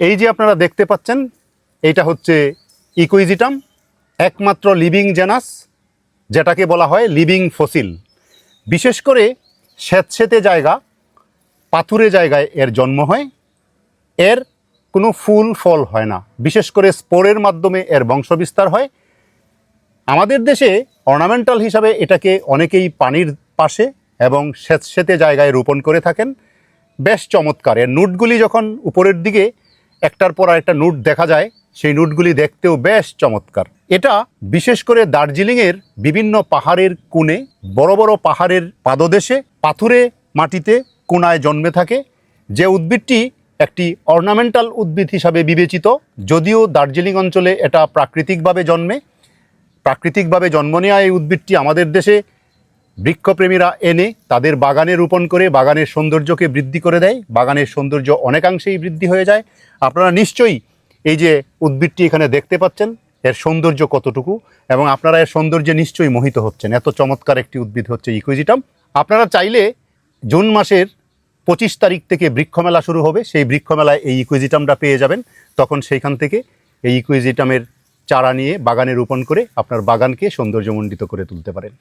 এই যে আপনারা দেখতে পাচ্ছেন, এইটা হচ্ছে ইকুইজিটাম, একমাত্র লিভিং জেনাস, যেটাকে বলা হয় লিভিং ফসিল। বিশেষ করে স্যাঁতস্যাঁতে জায়গা, পাথুরে জায়গায় এর জন্ম হয়। এর কোনো ফুল ফল হয় না। বিশেষ করে স্পোরের মাধ্যমে এর বংশবিস্তার হয়। আমাদের দেশে অর্নামেন্টাল হিসাবে এটাকে অনেকেই পানির পাশে এবং স্যাঁতস্যাঁতে জায়গায় রোপণ করে থাকেন। বেশ চমৎকার। এর নুটগুলি যখন উপরের দিকে একটার পর একটা নোট দেখা যায়, সেই নোটগুলি দেখতেও বেশ চমৎকার। এটা বিশেষ করে দার্জিলিংয়ের বিভিন্ন পাহাড়ের কোণে, বড় বড় পাহাড়ের পাদদেশে, পাথুরে মাটিতে কোনায় জন্মে থাকে। যে উদ্ভিদটি একটি অর্নামেন্টাল উদ্ভিদ হিসাবে বিবেচিত, যদিও দার্জিলিং অঞ্চলে এটা প্রাকৃতিকভাবে জন্মে। প্রাকৃতিকভাবে জন্ম নেওয়া এই উদ্ভিদটি আমাদের দেশে বৃক্ষপ্রেমীরা এনে তাদের বাগানে রোপণ করে বাগানের সৌন্দর্যকে বৃদ্ধি করে দেয়। বাগানের সৌন্দর্য অনেকাংশেই বৃদ্ধি হয়ে যায়। আপনারা নিশ্চয়ই এই যে উদ্ভিদটি এখানে দেখতে পাচ্ছেন, এর সৌন্দর্য কতটুকু এবং আপনারা এর সৌন্দর্যে নিশ্চয়ই মোহিত হচ্ছেন। এত চমৎকার একটি উদ্ভিদ হচ্ছে ইকুইজিটাম। আপনারা চাইলে জুন মাসের পঁচিশ তারিখ থেকে বৃক্ষমেলা শুরু হবে। সেই বৃক্ষমেলায় এই ইকুইজিটামটা পেয়ে যাবেন। তখন সেইখান থেকে এই ইকুইজিটামের চারা নিয়ে বাগানে রোপণ করে আপনার বাগানকে সৌন্দর্যমণ্ডিত করে তুলতে পারেন।